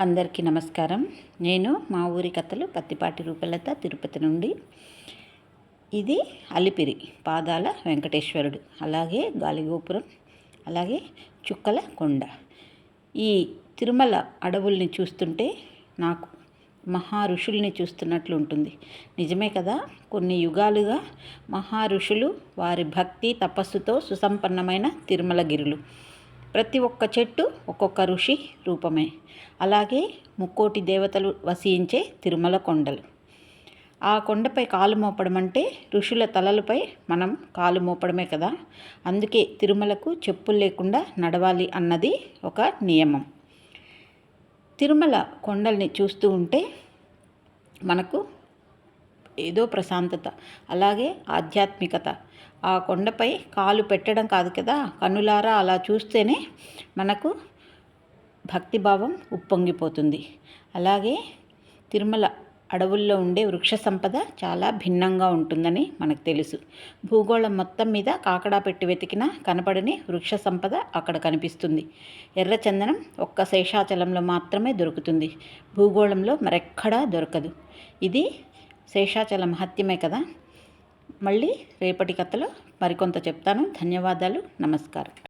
అందరికీ నమస్కారం. నేను మా ఊరి కథలు పత్తిపాటి రూపలత తిరుపతి నుండి. ఇది అలిపిరి పాదాల వెంకటేశ్వరుడు. అలాగే గాలిగోపురం అలాగే చుక్కల కొండ. ఈ తిరుమల అడవుల్ని చూస్తుంటే నాకు మహా ఋషుల్ని చూస్తున్నట్లు ఉంటుంది. నిజమే కదా? కొన్ని యుగాలుగా మహా ఋషులు వారి భక్తి తపస్సుతో సుసంపన్నమైన తిరుమలగిరులు. ప్రతి ఒక్క చెట్టు ఒక్కొక్క ఋషి రూపమే. అలాగే ముక్కోటి దేవతలు వసించే తిరుమల కొండలు. ఆ కొండపై కాలు మోపడం అంటే ఋషుల తలలపై మనం కాలు మోపడమే కదా. అందుకే తిరుమలకు చెప్పులు లేకుండా నడవాలి అన్నది ఒక నియమం. తిరుమల కొండల్ని చూస్తూ ఉంటే మనకు ఏదో ప్రశాంతత అలాగే ఆధ్యాత్మికత. ఆ కొండపై కాలు పెట్టడం కాదు కదా? కన్నులారా అలా చూస్తేనే మనకు భక్తిభావం ఉప్పొంగిపోతుంది. అలాగే తిరుమల అడవుల్లో ఉండే వృక్ష సంపద చాలా భిన్నంగా ఉంటుందని మనకు తెలుసు. భూగోళం మొత్తం మీద కాకడా పెట్టి వెతికినా కనపడని వృక్ష సంపద అక్కడ కనిపిస్తుంది. ఎర్రచందనం ఒక్క శేషాచలంలో మాత్రమే దొరుకుతుంది. భూగోళంలో మరెక్కడా దొరకదు. ఇది శేషాచల మహత్యమే కదా? మళ్ళీ రేపటి కథలో మరికొంత చెప్తాను. ధన్యవాదాలు. నమస్కారం.